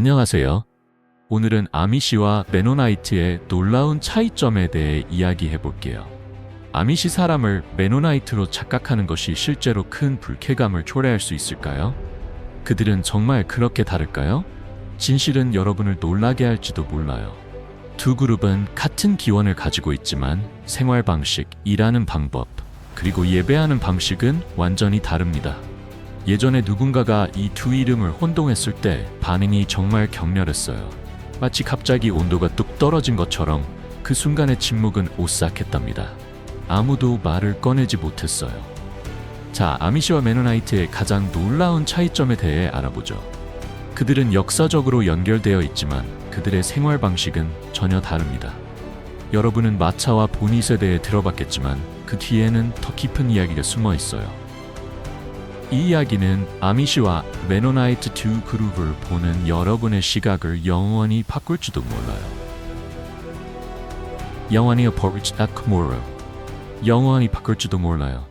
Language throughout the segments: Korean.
안녕하세요. 오늘은 아미시와 메노나이트의 놀라운 차이점에 대해 이야기해 볼게요. 아미시 사람을 메노나이트로 착각하는 것이 실제로 큰 불쾌감을 초래할 수 있을까요? 그들은 정말 그렇게 다를까요? 진실은 여러분을 놀라게 할지도 몰라요. 두 그룹은 같은 기원을 가지고 있지만 생활 방식, 일하는 방법, 그리고 예배하는 방식은 완전히 다릅니다. 예전에 누군가가 이 두 이름을 혼동했을 때 반응이 정말 격렬했어요. 마치 갑자기 온도가 뚝 떨어진 것처럼 그 순간의 침묵은 오싹했답니다. 아무도 말을 꺼내지 못했어요. 자, 아미시와 메노나이트의 가장 놀라운 차이점에 대해 알아보죠. 그들은 역사적으로 연결되어 있지만 그들의 생활 방식은 전혀 다릅니다. 여러분은 마차와 보닛에 대해 들어봤겠지만 그 뒤에는 더 깊은 이야기가 숨어 있어요. 이 이야기는 아미시와 메노나이트 두 그룹을 보는 여러분의 시각을 영원히 바꿀지도 몰라요. 영원히 바꿀지 몰라요. 영원히 바꿀지도 몰라요.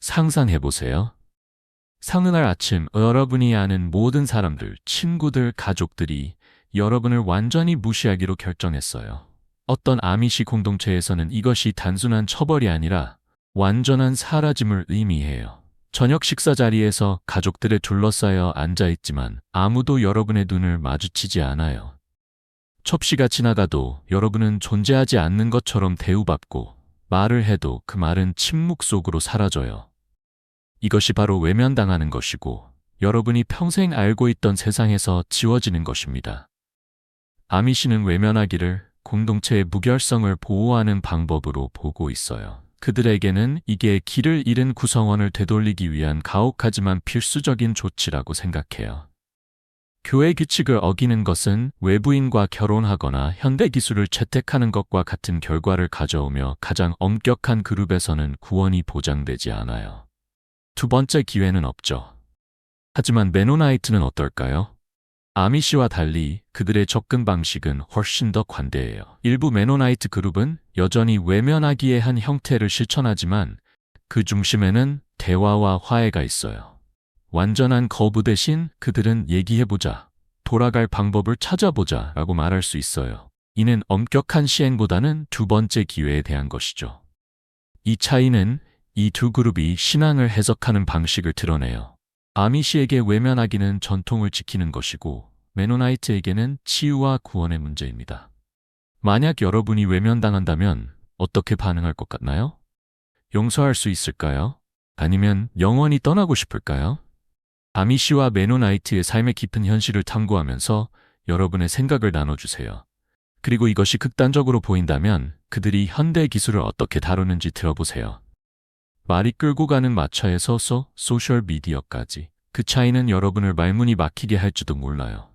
상상해보세요. 상은날 아침 여러분이 아는 모든 사람들, 친구들, 가족들이 여러분을 완전히 무시하기로 결정했어요. 어떤 아미시 공동체에서는 이것이 단순한 처벌이 아니라 완전한 사라짐을 의미해요. 저녁 식사 자리에서 가족들에 둘러싸여 앉아 있지만 아무도 여러분의 눈을 마주치지 않아요. 첩시가 지나가도 여러분은 존재하지 않는 것처럼 대우받고 말을 해도 그 말은 침묵 속으로 사라져요. 이것이 바로 외면당하는 것이고 여러분이 평생 알고 있던 세상에서 지워지는 것입니다. 아미시는 외면하기를 공동체의 무결성을 보호하는 방법으로 보고 있어요. 그들에게는 이게 길을 잃은 구성원을 되돌리기 위한 가혹하지만 필수적인 조치라고 생각해요. 교회 규칙을 어기는 것은 외부인과 결혼하거나 현대 기술을 채택하는 것과 같은 결과를 가져오며 가장 엄격한 그룹에서는 구원이 보장되지 않아요. 두 번째 기회는 없죠. 하지만 메노나이트는 어떨까요? 아미시와 달리 그들의 접근 방식은 훨씬 더 관대해요. 일부 메노나이트 그룹은 여전히 외면하기에 한 형태를 실천하지만 그 중심에는 대화와 화해가 있어요. 완전한 거부 대신 그들은 얘기해보자, 돌아갈 방법을 찾아보자 라고 말할 수 있어요. 이는 엄격한 시행보다는 두 번째 기회에 대한 것이죠. 이 차이는 이 두 그룹이 신앙을 해석하는 방식을 드러내요. 아미시에게 외면하기는 전통을 지키는 것이고 메노나이트에게는 치유와 구원의 문제입니다. 만약 여러분이 외면당한다면 어떻게 반응할 것 같나요? 용서할 수 있을까요? 아니면 영원히 떠나고 싶을까요? 아미시와 메노나이트의 삶의 깊은 현실을 탐구하면서 여러분의 생각을 나눠주세요. 그리고 이것이 극단적으로 보인다면 그들이 현대 기술을 어떻게 다루는지 들어보세요. 말이 끌고 가는 마차에서 소셜 미디어까지 그 차이는 여러분을 말문이 막히게 할지도 몰라요.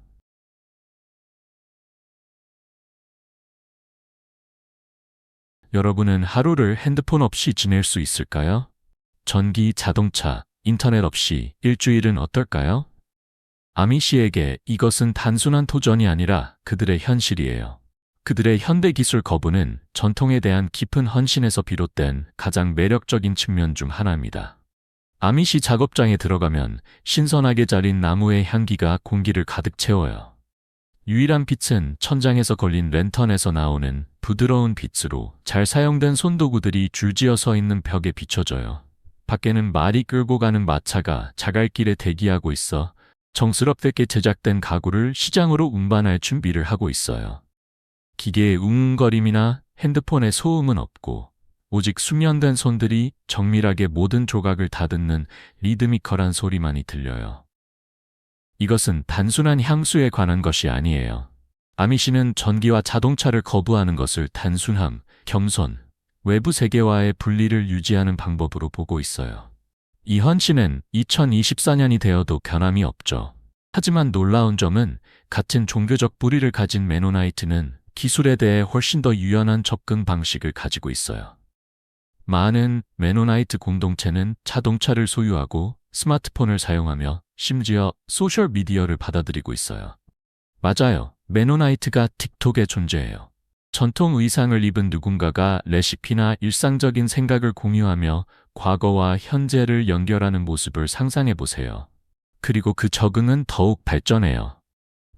여러분은 하루를 핸드폰 없이 지낼 수 있을까요? 전기, 자동차, 인터넷 없이 일주일은 어떨까요? 아미시에게 이것은 단순한 도전이 아니라 그들의 현실이에요. 그들의 현대 기술 거부는 전통에 대한 깊은 헌신에서 비롯된 가장 매력적인 측면 중 하나입니다. 아미시 작업장에 들어가면 신선하게 자린 나무의 향기가 공기를 가득 채워요. 유일한 빛은 천장에서 걸린 랜턴에서 나오는 부드러운 빛으로 잘 사용된 손도구들이 줄지어 서 있는 벽에 비춰져요. 밖에는 말이 끌고 가는 마차가 자갈길에 대기하고 있어 정스럽게 제작된 가구를 시장으로 운반할 준비를 하고 있어요. 기계의 웅거림이나 핸드폰의 소음은 없고 오직 숙련된 손들이 정밀하게 모든 조각을 다듬는 리드미컬한 소리만이 들려요. 이것은 단순한 향수에 관한 것이 아니에요. 아미시는 전기와 자동차를 거부하는 것을 단순함, 겸손, 외부 세계와의 분리를 유지하는 방법으로 보고 있어요. 이 헌신은 2024년이 되어도 변함이 없죠. 하지만 놀라운 점은 같은 종교적 뿌리를 가진 메노나이트는 기술에 대해 훨씬 더 유연한 접근 방식을 가지고 있어요. 많은 메노나이트 공동체는 자동차를 소유하고 스마트폰을 사용하며 심지어 소셜미디어를 받아들이고 있어요. 맞아요. 메노나이트가 틱톡에 존재해요. 전통 의상을 입은 누군가가 레시피나 일상적인 생각을 공유하며 과거와 현재를 연결하는 모습을 상상해 보세요. 그리고 그 적응은 더욱 발전해요.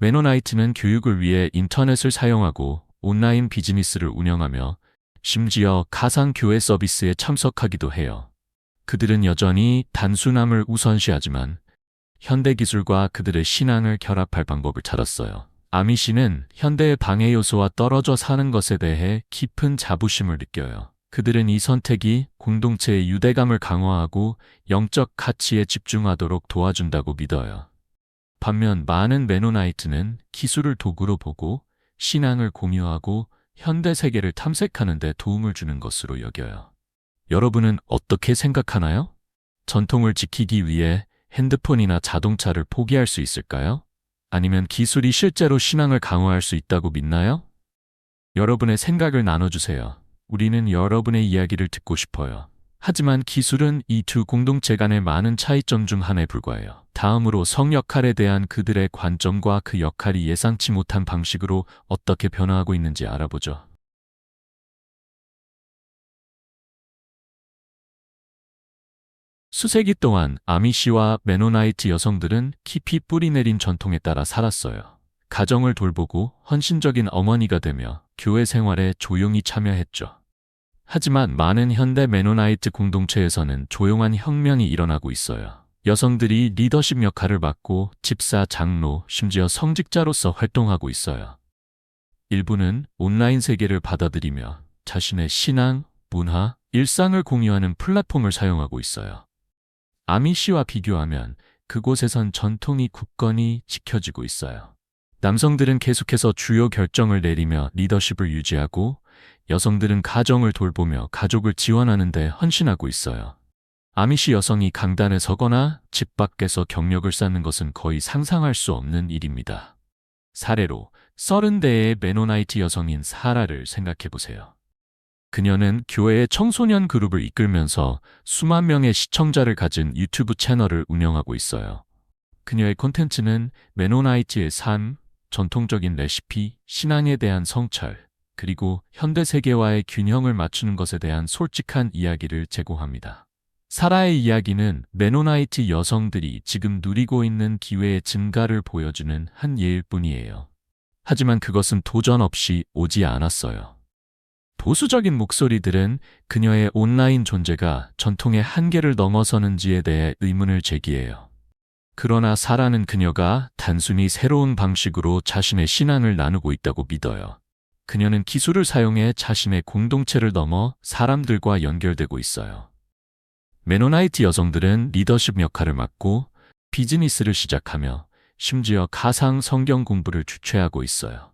메노나이트는 교육을 위해 인터넷을 사용하고 온라인 비즈니스를 운영하며 심지어 가상교회 서비스에 참석하기도 해요. 그들은 여전히 단순함을 우선시하지만 현대 기술과 그들의 신앙을 결합할 방법을 찾았어요. 아미시는 현대의 방해 요소와 떨어져 사는 것에 대해 깊은 자부심을 느껴요. 그들은 이 선택이 공동체의 유대감을 강화하고 영적 가치에 집중하도록 도와준다고 믿어요. 반면 많은 메노나이트는 기술을 도구로 보고 신앙을 공유하고 현대 세계를 탐색하는 데 도움을 주는 것으로 여겨요. 여러분은 어떻게 생각하나요? 전통을 지키기 위해 핸드폰이나 자동차를 포기할 수 있을까요? 아니면 기술이 실제로 신앙을 강화할 수 있다고 믿나요? 여러분의 생각을 나눠주세요. 우리는 여러분의 이야기를 듣고 싶어요. 하지만 기술은 이 두 공동체 간의 많은 차이점 중 하나에 불과해요. 다음으로 성 역할에 대한 그들의 관점과 그 역할이 예상치 못한 방식으로 어떻게 변화하고 있는지 알아보죠. 수세기 동안 아미시와 메노나이트 여성들은 깊이 뿌리내린 전통에 따라 살았어요. 가정을 돌보고 헌신적인 어머니가 되며 교회 생활에 조용히 참여했죠. 하지만 많은 현대 메노나이트 공동체에서는 조용한 혁명이 일어나고 있어요. 여성들이 리더십 역할을 맡고 집사, 장로, 심지어 성직자로서 활동하고 있어요. 일부는 온라인 세계를 받아들이며 자신의 신앙, 문화, 일상을 공유하는 플랫폼을 사용하고 있어요. 아미시와 비교하면 그곳에선 전통이 굳건히 지켜지고 있어요. 남성들은 계속해서 주요 결정을 내리며 리더십을 유지하고 여성들은 가정을 돌보며 가족을 지원하는 데 헌신하고 있어요. 아미시 여성이 강단에 서거나 집 밖에서 경력을 쌓는 것은 거의 상상할 수 없는 일입니다. 사례로 30대의 메노나이트 여성인 사라를 생각해 보세요. 그녀는 교회의 청소년 그룹을 이끌면서 수만 명의 시청자를 가진 유튜브 채널을 운영하고 있어요. 그녀의 콘텐츠는 메노나이트의 삶, 전통적인 레시피, 신앙에 대한 성찰, 그리고 현대 세계와의 균형을 맞추는 것에 대한 솔직한 이야기를 제공합니다. 사라의 이야기는 메노나이트 여성들이 지금 누리고 있는 기회의 증가를 보여주는 한 예일 뿐이에요. 하지만 그것은 도전 없이 오지 않았어요. 보수적인 목소리들은 그녀의 온라인 존재가 전통의 한계를 넘어서는지에 대해 의문을 제기해요. 그러나 사라는 그녀가 단순히 새로운 방식으로 자신의 신앙을 나누고 있다고 믿어요. 그녀는 기술을 사용해 자신의 공동체를 넘어 사람들과 연결되고 있어요. 메노나이트 여성들은 리더십 역할을 맡고 비즈니스를 시작하며 심지어 가상 성경 공부를 주최하고 있어요.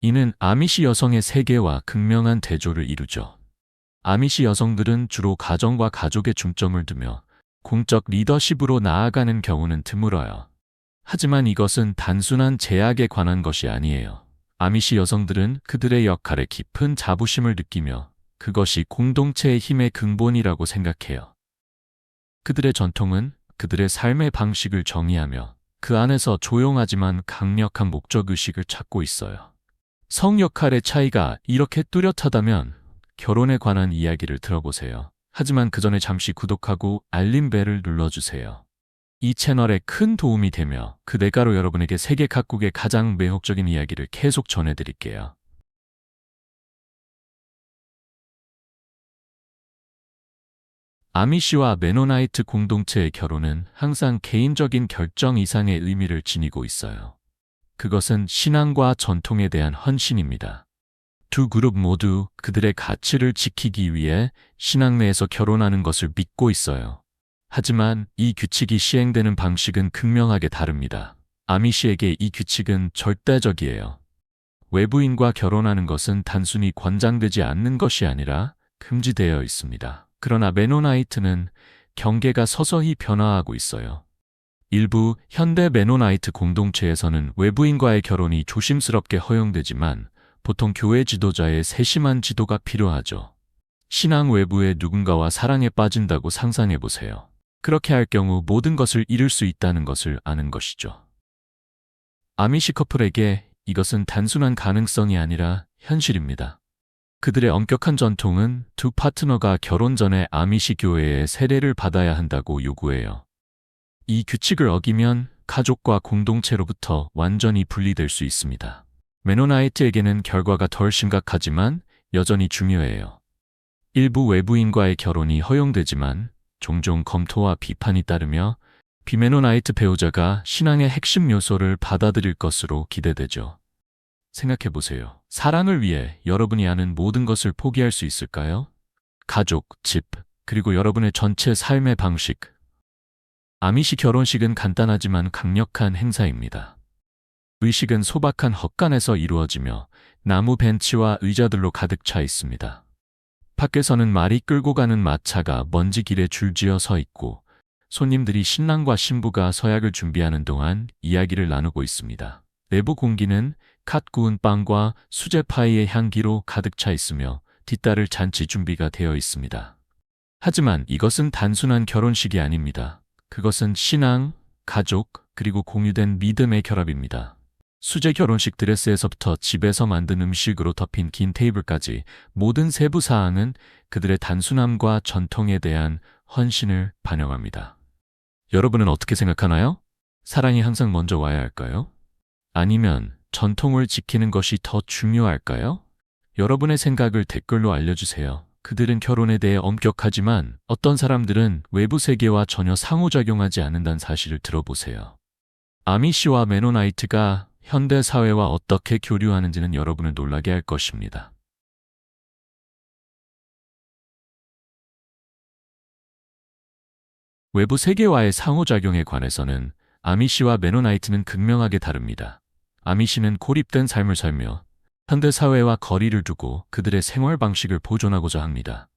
이는 아미시 여성의 세계와 극명한 대조를 이루죠. 아미시 여성들은 주로 가정과 가족에 중점을 두며 공적 리더십으로 나아가는 경우는 드물어요. 하지만 이것은 단순한 제약에 관한 것이 아니에요. 아미시 여성들은 그들의 역할에 깊은 자부심을 느끼며 그것이 공동체의 힘의 근본이라고 생각해요. 그들의 전통은 그들의 삶의 방식을 정의하며 그 안에서 조용하지만 강력한 목적의식을 찾고 있어요. 성 역할의 차이가 이렇게 뚜렷하다면 결혼에 관한 이야기를 들어보세요. 하지만 그 전에 잠시 구독하고 알림벨을 눌러주세요. 이 채널에 큰 도움이 되며 그 대가로 여러분에게 세계 각국의 가장 매혹적인 이야기를 계속 전해드릴게요. 아미시와 메노나이트 공동체의 결혼은 항상 개인적인 결정 이상의 의미를 지니고 있어요. 그것은 신앙과 전통에 대한 헌신입니다. 두 그룹 모두 그들의 가치를 지키기 위해 신앙 내에서 결혼하는 것을 믿고 있어요. 하지만 이 규칙이 시행되는 방식은 극명하게 다릅니다. 아미시에게 이 규칙은 절대적이에요. 외부인과 결혼하는 것은 단순히 권장되지 않는 것이 아니라 금지되어 있습니다. 그러나 메노나이트는 경계가 서서히 변화하고 있어요. 일부 현대 메노나이트 공동체에서는 외부인과의 결혼이 조심스럽게 허용되지만 보통 교회 지도자의 세심한 지도가 필요하죠. 신앙 외부의 누군가와 사랑에 빠진다고 상상해 보세요. 그렇게 할 경우 모든 것을 잃을 수 있다는 것을 아는 것이죠. 아미시 커플에게 이것은 단순한 가능성이 아니라 현실입니다. 그들의 엄격한 전통은 두 파트너가 결혼 전에 아미시 교회의 세례를 받아야 한다고 요구해요. 이 규칙을 어기면 가족과 공동체로부터 완전히 분리될 수 있습니다. 메노나이트에게는 결과가 덜 심각하지만 여전히 중요해요. 일부 외부인과의 결혼이 허용되지만 종종 검토와 비판이 따르며 비메노나이트 배우자가 신앙의 핵심 요소를 받아들일 것으로 기대되죠. 생각해 보세요. 사랑을 위해 여러분이 아는 모든 것을 포기할 수 있을까요? 가족, 집, 그리고 여러분의 전체 삶의 방식. 아미시 결혼식은 간단하지만 강력한 행사입니다. 의식은 소박한 헛간에서 이루어지며 나무 벤치와 의자들로 가득 차 있습니다. 밖에서는 말이 끌고 가는 마차가 먼지 길에 줄지어 서 있고 손님들이 신랑과 신부가 서약을 준비하는 동안 이야기를 나누고 있습니다. 내부 공기는 갓 구운 빵과 수제 파이의 향기로 가득 차 있으며 뒤따를 잔치 준비가 되어 있습니다. 하지만 이것은 단순한 결혼식이 아닙니다. 그것은 신앙, 가족, 그리고 공유된 믿음의 결합입니다. 수제 결혼식 드레스에서부터 집에서 만든 음식으로 덮인 긴 테이블까지 모든 세부 사항은 그들의 단순함과 전통에 대한 헌신을 반영합니다. 여러분은 어떻게 생각하나요? 사랑이 항상 먼저 와야 할까요? 아니면 전통을 지키는 것이 더 중요할까요? 여러분의 생각을 댓글로 알려주세요. 그들은 결혼에 대해 엄격하지만 어떤 사람들은 외부 세계와 전혀 상호작용하지 않는다는 사실을 들어보세요. 아미시와 메노나이트가 현대 사회와 어떻게 교류하는지는 여러분을 놀라게 할 것입니다. 외부 세계와의 상호작용에 관해서는 아미시와 메노나이트는 극명하게 다릅니다. 아미시는 고립된 삶을 살며 현대 사회와 거리를 두고 그들의 생활 방식을 보존하고자 합니다.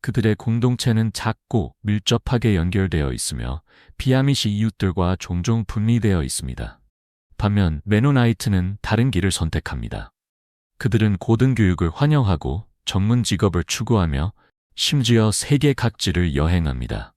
그들의 공동체는 작고 밀접하게 연결되어 있으며 비아미시 이웃들과 종종 분리되어 있습니다. 반면 메노나이트는 다른 길을 선택합니다. 그들은 고등교육을 환영하고 전문 직업을 추구하며 심지어 세계 각지를 여행합니다.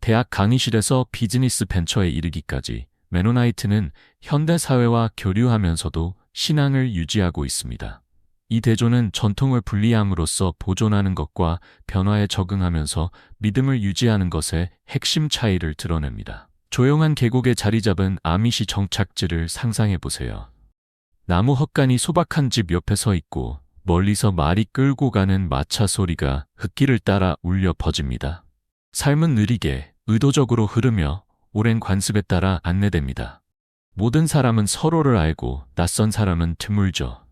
대학 강의실에서 비즈니스 벤처에 이르기까지 메노나이트는 현대 사회와 교류하면서도 신앙을 유지하고 있습니다. 이 대조는 전통을 분리함으로써 보존하는 것과 변화에 적응하면서 믿음을 유지하는 것의 핵심 차이를 드러냅니다. 조용한 계곡에 자리 잡은 아미시 정착지를 상상해 보세요. 나무 헛간이 소박한 집 옆에 서 있고 멀리서 말이 끌고 가는 마차 소리가 흙길을 따라 울려 퍼집니다. 삶은 느리게 의도적으로 흐르며 오랜 관습에 따라 안내됩니다. 모든 사람은 서로를 알고 낯선 사람은 드물죠.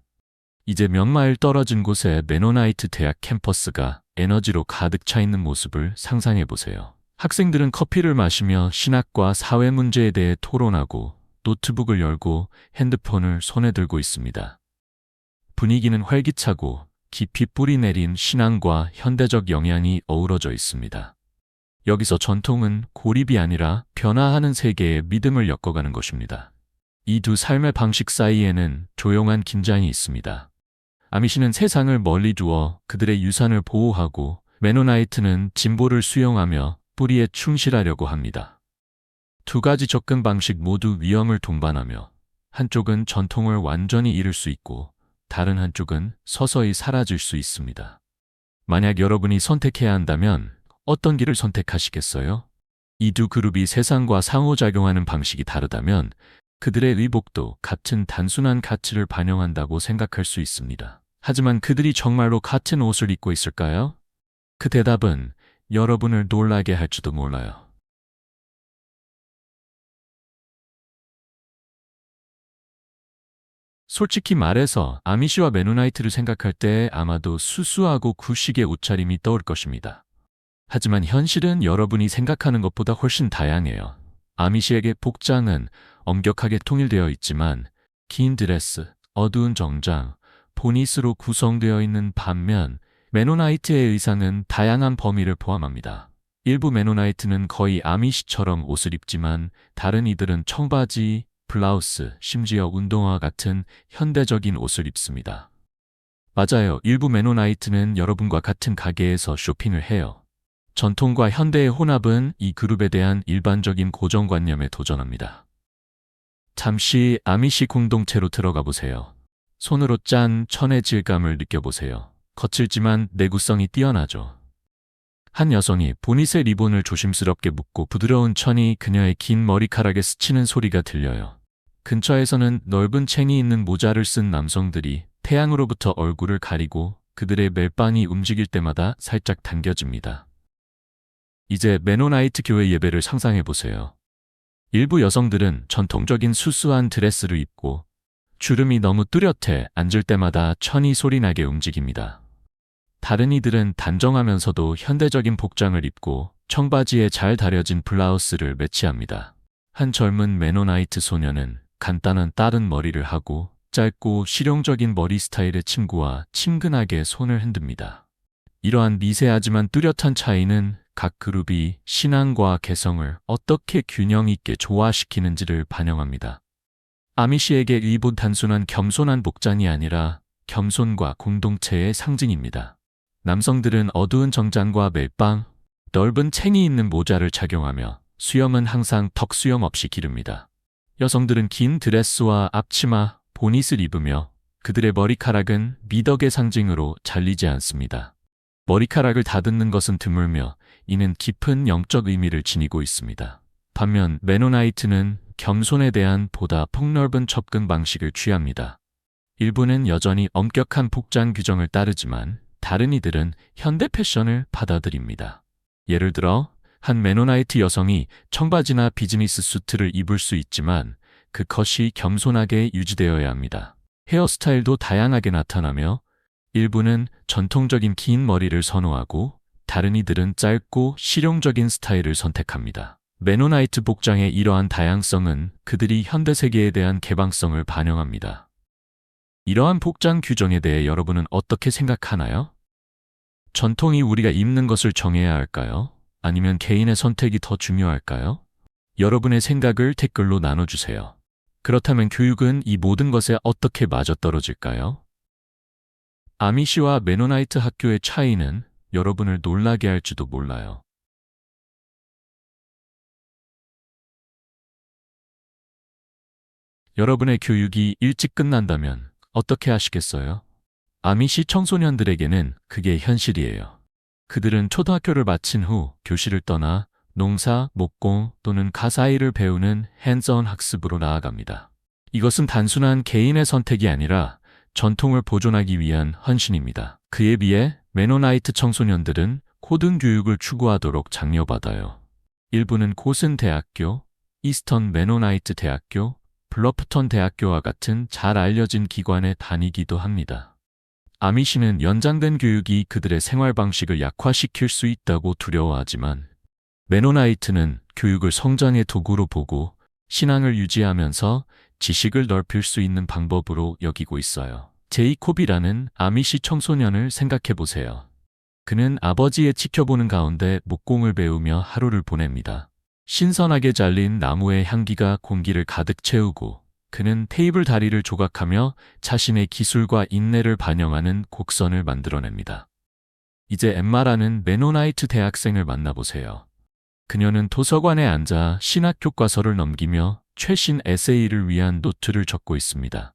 이제 몇 마일 떨어진 곳에 메노나이트 대학 캠퍼스가 에너지로 가득 차 있는 모습을 상상해 보세요. 학생들은 커피를 마시며 신학과 사회 문제에 대해 토론하고 노트북을 열고 핸드폰을 손에 들고 있습니다. 분위기는 활기차고 깊이 뿌리 내린 신앙과 현대적 영향이 어우러져 있습니다. 여기서 전통은 고립이 아니라 변화하는 세계에 믿음을 엮어가는 것입니다. 이 두 삶의 방식 사이에는 조용한 긴장이 있습니다. 아미시는 세상을 멀리 두어 그들의 유산을 보호하고 메노나이트는 진보를 수용하며 뿌리에 충실하려고 합니다. 두 가지 접근 방식 모두 위험을 동반하며 한쪽은 전통을 완전히 잃을 수 있고 다른 한쪽은 서서히 사라질 수 있습니다. 만약 여러분이 선택해야 한다면 어떤 길을 선택하시겠어요? 이 두 그룹이 세상과 상호작용하는 방식이 다르다면 그들의 의복도 같은 단순한 가치를 반영한다고 생각할 수 있습니다. 하지만 그들이 정말로 같은 옷을 입고 있을까요? 그 대답은 여러분을 놀라게 할지도 몰라요. 솔직히 말해서 아미시와 메노나이트를 생각할 때 아마도 수수하고 구식의 옷차림이 떠올 것입니다. 하지만 현실은 여러분이 생각하는 것보다 훨씬 다양해요. 아미시에게 복장은 엄격하게 통일되어 있지만 긴 드레스, 어두운 정장, 보닛으로 구성되어 있는 반면 메노나이트의 의상은 다양한 범위를 포함합니다. 일부 메노나이트는 거의 아미시처럼 옷을 입지만 다른 이들은 청바지, 블라우스, 심지어 운동화 같은 현대적인 옷을 입습니다. 맞아요. 일부 메노나이트는 여러분과 같은 가게에서 쇼핑을 해요. 전통과 현대의 혼합은 이 그룹에 대한 일반적인 고정관념에 도전합니다. 잠시 아미시 공동체로 들어가 보세요. 손으로 짠 천의 질감을 느껴보세요. 거칠지만 내구성이 뛰어나죠. 한 여성이 보닛의 리본을 조심스럽게 묶고 부드러운 천이 그녀의 긴 머리카락에 스치는 소리가 들려요. 근처에서는 넓은 챙이 있는 모자를 쓴 남성들이 태양으로부터 얼굴을 가리고 그들의 멜빵이 움직일 때마다 살짝 당겨집니다. 이제 메노나이트 교회 예배를 상상해 보세요. 일부 여성들은 전통적인 수수한 드레스를 입고 주름이 너무 뚜렷해 앉을 때마다 천이 소리나게 움직입니다. 다른 이들은 단정하면서도 현대적인 복장을 입고 청바지에 잘 다려진 블라우스를 매치합니다. 한 젊은 메노나이트 소녀는 간단한 따른 머리를 하고 짧고 실용적인 머리 스타일의 친구와 친근하게 손을 흔듭니다. 이러한 미세하지만 뚜렷한 차이는 각 그룹이 신앙과 개성을 어떻게 균형 있게 조화시키는지를 반영합니다. 아미시에게 이본 단순한 겸손한 복장이 아니라 겸손과 공동체의 상징입니다. 남성들은 어두운 정장과 멜빵, 넓은 챙이 있는 모자를 착용하며 수염은 항상 턱수염 없이 기릅니다. 여성들은 긴 드레스와 앞치마, 보닛을 입으며 그들의 머리카락은 미덕의 상징으로 잘리지 않습니다. 머리카락을 다듬는 것은 드물며 이는 깊은 영적 의미를 지니고 있습니다. 반면 메노나이트는 겸손에 대한 보다 폭넓은 접근 방식을 취합니다. 일부는 여전히 엄격한 복장 규정을 따르지만 다른 이들은 현대 패션을 받아들입니다. 예를 들어 한 메노나이트 여성이 청바지나 비즈니스 수트를 입을 수 있지만 그 컷이 겸손하게 유지되어야 합니다. 헤어스타일도 다양하게 나타나며 일부는 전통적인 긴 머리를 선호하고 다른 이들은 짧고 실용적인 스타일을 선택합니다. 메노나이트 복장의 이러한 다양성은 그들이 현대 세계에 대한 개방성을 반영합니다. 이러한 복장 규정에 대해 여러분은 어떻게 생각하나요? 전통이 우리가 입는 것을 정해야 할까요? 아니면 개인의 선택이 더 중요할까요? 여러분의 생각을 댓글로 나눠주세요. 그렇다면 교육은 이 모든 것에 어떻게 맞아떨어질까요? 아미시와 메노나이트 학교의 차이는 여러분을 놀라게 할지도 몰라요. 여러분의 교육이 일찍 끝난다면 어떻게 하시겠어요? 아미시 청소년들에게는 그게 현실이에요. 그들은 초등학교를 마친 후 교실을 떠나 농사, 목공 또는 가사일을 배우는 핸즈온 학습으로 나아갑니다. 이것은 단순한 개인의 선택이 아니라 전통을 보존하기 위한 헌신입니다. 그에 비해 메노나이트 청소년들은 고등교육을 추구하도록 장려받아요. 일부는 고슨 대학교, 이스턴 메노나이트 대학교, 블러프턴 대학교와 같은 잘 알려진 기관에 다니기도 합니다. 아미시는 연장된 교육이 그들의 생활 방식을 약화시킬 수 있다고 두려워하지만 메노나이트는 교육을 성장의 도구로 보고 신앙을 유지하면서 지식을 넓힐 수 있는 방법으로 여기고 있어요. 제이콥이라는 아미시 청소년을 생각해 보세요. 그는 아버지의 지켜보는 가운데 목공을 배우며 하루를 보냅니다. 신선하게 잘린 나무의 향기가 공기를 가득 채우고 그는 테이블 다리를 조각하며 자신의 기술과 인내를 반영하는 곡선을 만들어냅니다. 이제 엠마라는 메노나이트 대학생을 만나보세요. 그녀는 도서관에 앉아 신학 교과서를 넘기며 최신 에세이를 위한 노트를 적고 있습니다.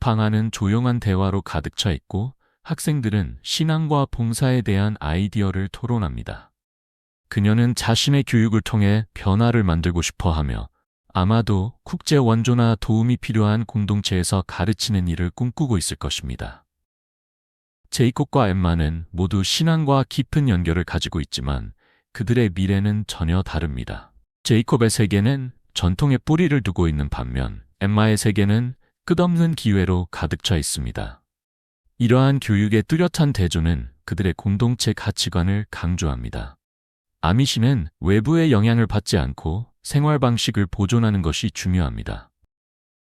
방 안은 조용한 대화로 가득 차 있고 학생들은 신앙과 봉사에 대한 아이디어를 토론합니다. 그녀는 자신의 교육을 통해 변화를 만들고 싶어 하며 아마도 국제 원조나 도움이 필요한 공동체에서 가르치는 일을 꿈꾸고 있을 것입니다. 제이콥과 엠마는 모두 신앙과 깊은 연결을 가지고 있지만 그들의 미래는 전혀 다릅니다. 제이콥의 세계는 전통의 뿌리를 두고 있는 반면 엠마의 세계는 끝없는 기회로 가득 차 있습니다. 이러한 교육의 뚜렷한 대조는 그들의 공동체 가치관을 강조합니다. 아미시는 외부의 영향을 받지 않고 생활 방식을 보존하는 것이 중요합니다.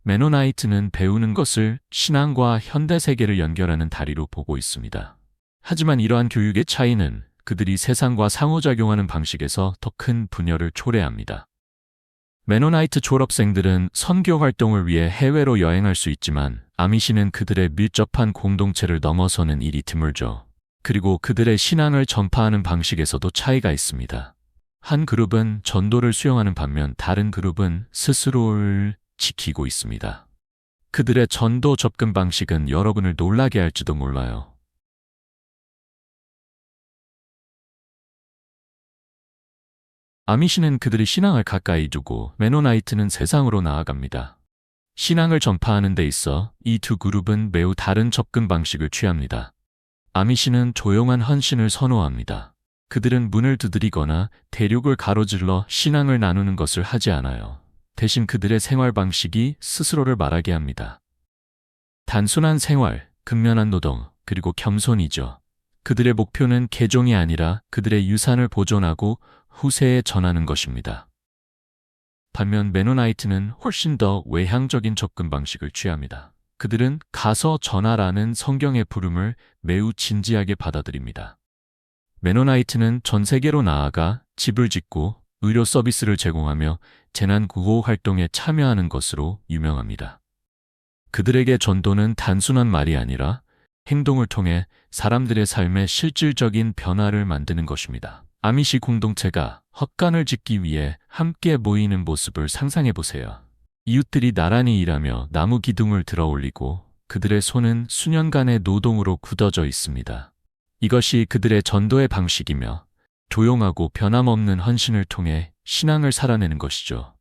메노나이트는 배우는 것을 신앙과 현대 세계를 연결하는 다리로 보고 있습니다. 하지만 이러한 교육의 차이는 그들이 세상과 상호작용하는 방식에서 더 큰 분열을 초래합니다. 메노나이트 졸업생들은 선교 활동을 위해 해외로 여행할 수 있지만 아미시는 그들의 밀접한 공동체를 넘어서는 일이 드물죠. 그리고 그들의 신앙을 전파하는 방식에서도 차이가 있습니다. 한 그룹은 전도를 수용하는 반면 다른 그룹은 스스로를 지키고 있습니다. 그들의 전도 접근 방식은 여러분을 놀라게 할지도 몰라요. 아미시는 그들이 신앙을 가까이 두고 메노나이트는 세상으로 나아갑니다. 신앙을 전파하는 데 있어 이 두 그룹은 매우 다른 접근 방식을 취합니다. 아미시는 조용한 헌신을 선호합니다. 그들은 문을 두드리거나 대륙을 가로질러 신앙을 나누는 것을 하지 않아요. 대신 그들의 생활 방식이 스스로를 말하게 합니다. 단순한 생활, 근면한 노동, 그리고 겸손이죠. 그들의 목표는 개종이 아니라 그들의 유산을 보존하고 후세에 전하는 것입니다. 반면 메노나이트는 훨씬 더 외향적인 접근 방식을 취합니다. 그들은 가서 전하라는 성경의 부름을 매우 진지하게 받아들입니다. 메노나이트는 전 세계로 나아가 집을 짓고 의료 서비스를 제공하며 재난 구호 활동에 참여하는 것으로 유명합니다. 그들에게 전도는 단순한 말이 아니라 행동을 통해 사람들의 삶에 실질적인 변화를 만드는 것입니다. 아미시 공동체가 헛간을 짓기 위해 함께 모이는 모습을 상상해 보세요. 이웃들이 나란히 일하며 나무 기둥을 들어 올리고 그들의 손은 수년간의 노동으로 굳어져 있습니다. 이것이 그들의 전도의 방식이며 조용하고 변함없는 헌신을 통해 신앙을 살아내는 것이죠.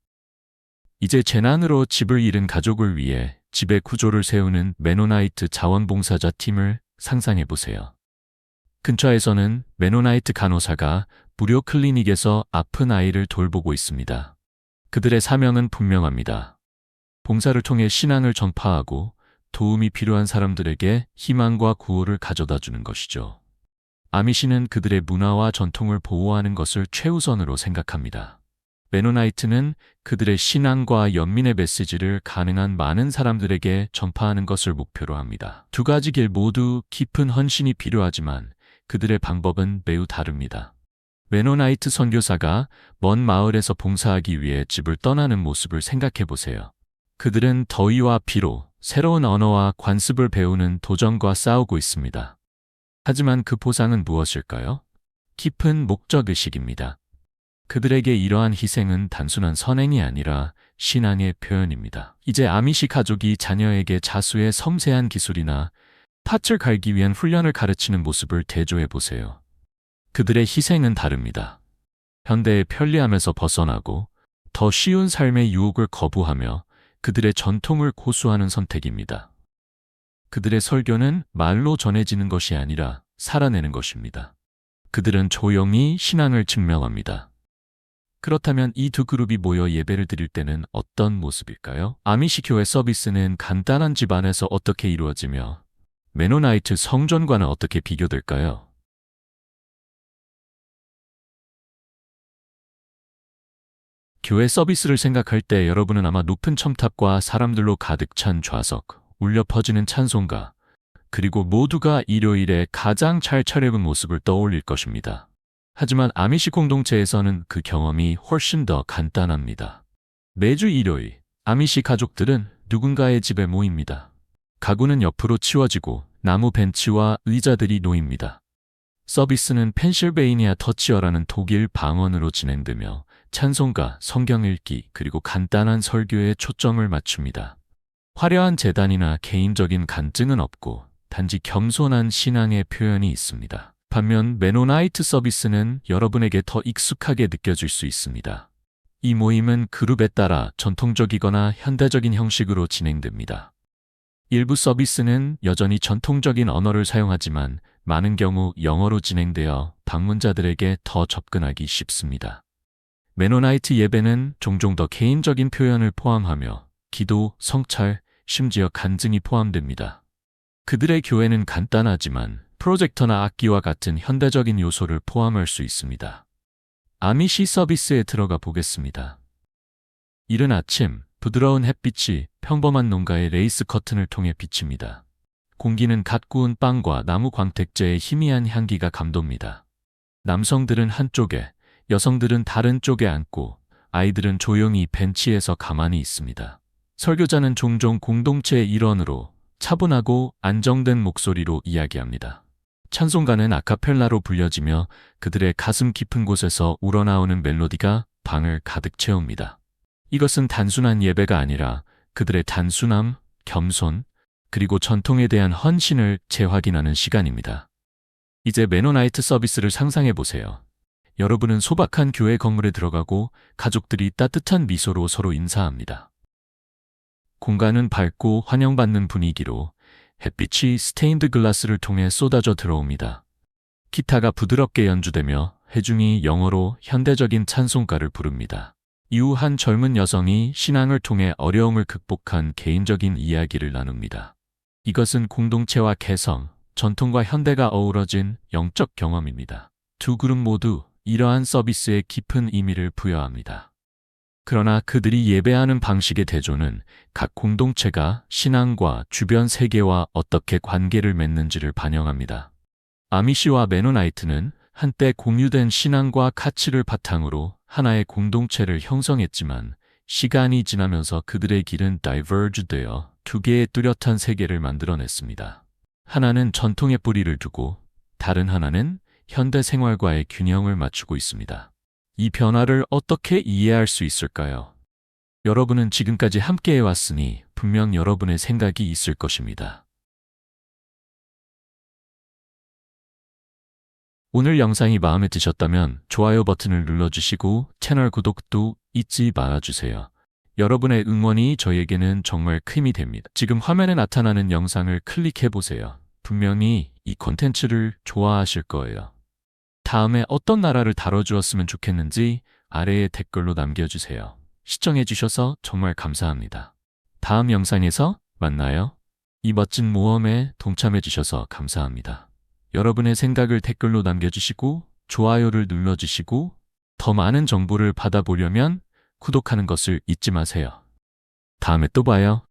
이제 재난으로 집을 잃은 가족을 위해 집의 구조를 세우는 메노나이트 자원봉사자 팀을 상상해 보세요. 근처에서는 메노나이트 간호사가 무료 클리닉에서 아픈 아이를 돌보고 있습니다. 그들의 사명은 분명합니다. 봉사를 통해 신앙을 전파하고 도움이 필요한 사람들에게 희망과 구호를 가져다 주는 것이죠. 아미시는 그들의 문화와 전통을 보호하는 것을 최우선으로 생각합니다. 메노나이트는 그들의 신앙과 연민의 메시지를 가능한 많은 사람들에게 전파하는 것을 목표로 합니다. 두 가지 길 모두 깊은 헌신이 필요하지만 그들의 방법은 매우 다릅니다. 메노나이트 선교사가 먼 마을에서 봉사하기 위해 집을 떠나는 모습을 생각해 보세요. 그들은 더위와 비로 새로운 언어와 관습을 배우는 도전과 싸우고 있습니다. 하지만 그 보상은 무엇일까요? 깊은 목적의식입니다. 그들에게 이러한 희생은 단순한 선행이 아니라 신앙의 표현입니다. 이제 아미시 가족이 자녀에게 자수의 섬세한 기술이나 팥을 갈기 위한 훈련을 가르치는 모습을 대조해 보세요. 그들의 희생은 다릅니다. 현대의 편리함에서 벗어나고 더 쉬운 삶의 유혹을 거부하며 그들의 전통을 고수하는 선택입니다. 그들의 설교는 말로 전해지는 것이 아니라 살아내는 것입니다. 그들은 조용히 신앙을 증명합니다. 그렇다면 이 두 그룹이 모여 예배를 드릴 때는 어떤 모습일까요? 아미시 교회 서비스는 간단한 집 안에서 어떻게 이루어지며 메노나이트 성전과는 어떻게 비교될까요? 교회 서비스를 생각할 때 여러분은 아마 높은 첨탑과 사람들로 가득 찬 좌석, 울려 퍼지는 찬송가, 그리고 모두가 일요일에 가장 잘 차려입은 모습을 떠올릴 것입니다. 하지만 아미시 공동체에서는 그 경험이 훨씬 더 간단합니다. 매주 일요일, 아미시 가족들은 누군가의 집에 모입니다. 가구는 옆으로 치워지고 나무 벤치와 의자들이 놓입니다. 서비스는 펜실베이니아 터치어라는 독일 방언으로 진행되며 찬송가, 성경 읽기, 그리고 간단한 설교에 초점을 맞춥니다. 화려한 재단이나 개인적인 간증은 없고 단지 겸손한 신앙의 표현이 있습니다. 반면 메노나이트 서비스는 여러분에게 더 익숙하게 느껴질 수 있습니다. 이 모임은 그룹에 따라 전통적이거나 현대적인 형식으로 진행됩니다. 일부 서비스는 여전히 전통적인 언어를 사용하지만 많은 경우 영어로 진행되어 방문자들에게 더 접근하기 쉽습니다. 메노나이트 예배는 종종 더 개인적인 표현을 포함하며 기도, 성찰, 심지어 간증이 포함됩니다. 그들의 교회는 간단하지만 프로젝터나 악기와 같은 현대적인 요소를 포함할 수 있습니다. 아미시 서비스에 들어가 보겠습니다. 이른 아침, 부드러운 햇빛이 평범한 농가의 레이스 커튼을 통해 비칩니다. 공기는 갓 구운 빵과 나무 광택제의 희미한 향기가 감돕니다. 남성들은 한쪽에, 여성들은 다른 쪽에 앉고 아이들은 조용히 벤치에서 가만히 있습니다. 설교자는 종종 공동체의 일원으로 차분하고 안정된 목소리로 이야기합니다. 찬송가는 아카펠라로 불려지며 그들의 가슴 깊은 곳에서 우러나오는 멜로디가 방을 가득 채웁니다. 이것은 단순한 예배가 아니라 그들의 단순함, 겸손, 그리고 전통에 대한 헌신을 재확인하는 시간입니다. 이제 메노나이트 서비스를 상상해 보세요. 여러분은 소박한 교회 건물에 들어가고 가족들이 따뜻한 미소로 서로 인사합니다. 공간은 밝고 환영받는 분위기로 햇빛이 스테인드 글라스를 통해 쏟아져 들어옵니다. 기타가 부드럽게 연주되며 회중이 영어로 현대적인 찬송가를 부릅니다. 이후 한 젊은 여성이 신앙을 통해 어려움을 극복한 개인적인 이야기를 나눕니다. 이것은 공동체와 개성, 전통과 현대가 어우러진 영적 경험입니다. 두 그룹 모두 이러한 서비스에 깊은 의미를 부여합니다. 그러나 그들이 예배하는 방식의 대조는 각 공동체가 신앙과 주변 세계와 어떻게 관계를 맺는지를 반영합니다. 아미시와 메노나이트는 한때 공유된 신앙과 가치를 바탕으로 하나의 공동체를 형성했지만 시간이 지나면서 그들의 길은 다이버즈 되어 두 개의 뚜렷한 세계를 만들어냈습니다. 하나는 전통의 뿌리를 두고 다른 하나는 현대 생활과의 균형을 맞추고 있습니다. 이 변화를 어떻게 이해할 수 있을까요? 여러분은 지금까지 함께 해왔으니 분명 여러분의 생각이 있을 것입니다. 오늘 영상이 마음에 드셨다면 좋아요 버튼을 눌러주시고 채널 구독도 잊지 말아주세요. 여러분의 응원이 저에게는 정말 큰 힘이 됩니다. 지금 화면에 나타나는 영상을 클릭해보세요. 분명히 이 콘텐츠를 좋아하실 거예요. 다음에 어떤 나라를 다뤄주었으면 좋겠는지 아래에 댓글로 남겨주세요. 시청해주셔서 정말 감사합니다. 다음 영상에서 만나요. 이 멋진 모험에 동참해주셔서 감사합니다. 여러분의 생각을 댓글로 남겨주시고 좋아요를 눌러주시고 더 많은 정보를 받아보려면 구독하는 것을 잊지 마세요. 다음에 또 봐요.